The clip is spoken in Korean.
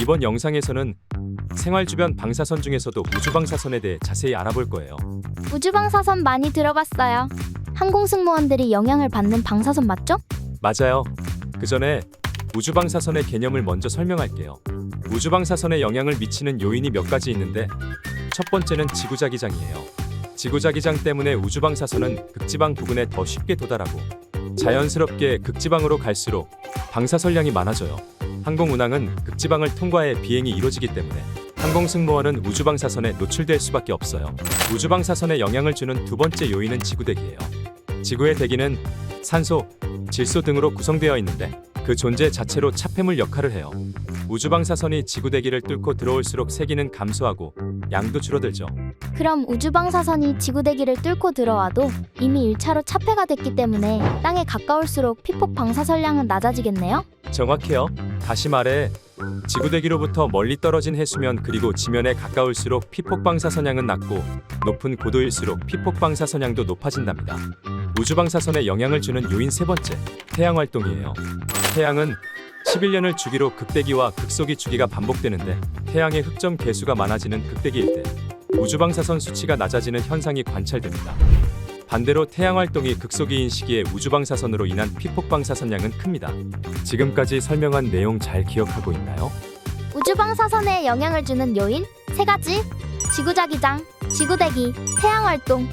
이번 영상에서는 생활 주변 방사선 중에서도 우주 방사선에 대해 자세히 알아볼 거예요. 우주 방사선 많이 들어봤어요. 항공 승무원들이 영향을 받는 방사선 맞죠? 맞아요. 그 전에 우주 방사선의 개념을 먼저 설명할게요. 우주 방사선에 영향을 미치는 요인이 몇 가지 있는데 첫 번째는 지구 자기장이에요. 지구 자기장 때문에 우주 방사선은 극지방 부근에 더 쉽게 도달하고 자연스럽게 극지방으로 갈수록 방사선량이 많아져요. 항공 운항은 극지방을 통과해 비행이 이루어지기 때문에 항공 승무원은 우주 방 사선에 노출될 수밖에 없어요. 우주 방 사선에 영향을 주는 두 번째 요인은 지구 대기예요. 지구의 대기는 산소, 질소 등으로 구성되어 있는데 그 존재 자체로 차폐물 역할을 해요. 우주 방 사선이 지구 대기를 뚫고 들어올수록 세기는 감소하고 양도 줄어들죠. 그럼 우주방 사선이 지구 대기를 뚫고 들어와도 이미 1차로 차폐가 됐기 때문에 땅에 가까울수록 피폭 방사선량은 낮아지겠네요? 정확해요. 다시 말해 지구 대기로부터 멀리 떨어진 해수면 그리고 지면에 가까울수록 피폭 방사선량은 낮고 높은 고도일수록 피폭 방사선량도 높아진답니다. 우주 방사선에 영향을 주는 요인 세 번째, 태양 활동이에요. 태양은 11년을 주기로 극대기와 극소기 주기가 반복되는데 태양의 흑점 개수가 많아지는 극대기일 때 우주 방사선 수치가 낮아지는 현상이 관찰됩니다. 반대로 태양 활동이 극소기인 시기에 우주 방사선으로 인한 피폭 방사선량은 큽니다. 지금까지 설명한 내용 잘 기억하고 있나요? 우주 방사선에 영향을 주는 요인 세 가지. 지구자기장, 지구대기, 태양 활동.